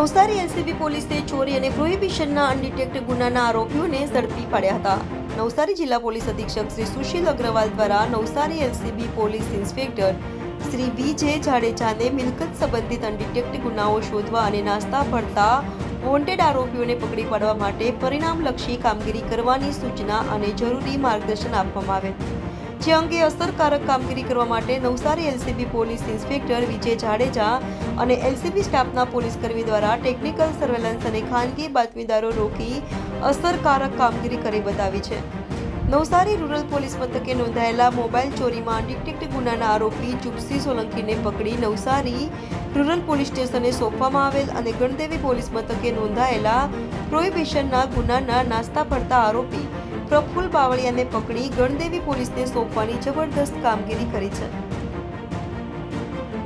Navsari LCB પોલીસે ચોરી અને પ્રોહિબિશનના અનડિટેક્ટ ગુનાના આરોપીઓને ઝડપી પાડ્યા હતા. નવસારી જિલ્લા પોલીસ અધિક્ષક શ્રી સુશીલ અગ્રવાલ દ્વારા Navsari LCB police inspector Shri V J જાડેજાને મિલકત સંબંધિત અનડિટેક્ટ ગુનાઓ શોધવા અને નાસ્તા ભરતા વોન્ટેડ આરોપીઓને પકડી પાડવા માટે પરિણામલક્ષી કામગીરી કરવાની સૂચના અને જરૂરી માર્ગદર્શન આપવામાં આવે. જે અંગે અસરકારક કામગીરી કરવા માટે Navsari LCB police inspector Vijay Jadeja અને એલસીબી સ્ટાફના પોલીસકર્મી દ્વારા ટેકનિકલ સર્વેલન્સ અને ખાનગી બાતમીદારો રોકી અસરકારક કામગીરી કરી બતાવી છે. નવસારી રૂરલ પોલીસ મથકે નોંધાયેલા મોબાઈલ ચોરીમાં ડિટેક્ટ ગુનાના આરોપી ચુપસી સોલંકીને પકડી નવસારી રૂરલ પોલીસ સ્ટેશને સોંપવામાં આવેલ અને ગણદેવી પોલીસ મથકે નોંધાયેલા પ્રોહિબિશનના ગુનાના નાસ્તા ભરતા આરોપી પ્રફુલ બાવળિયાને પકડી ગણદેવી પોલીસને સોંપવાની જબરદસ્ત કામગીરી કરી છે.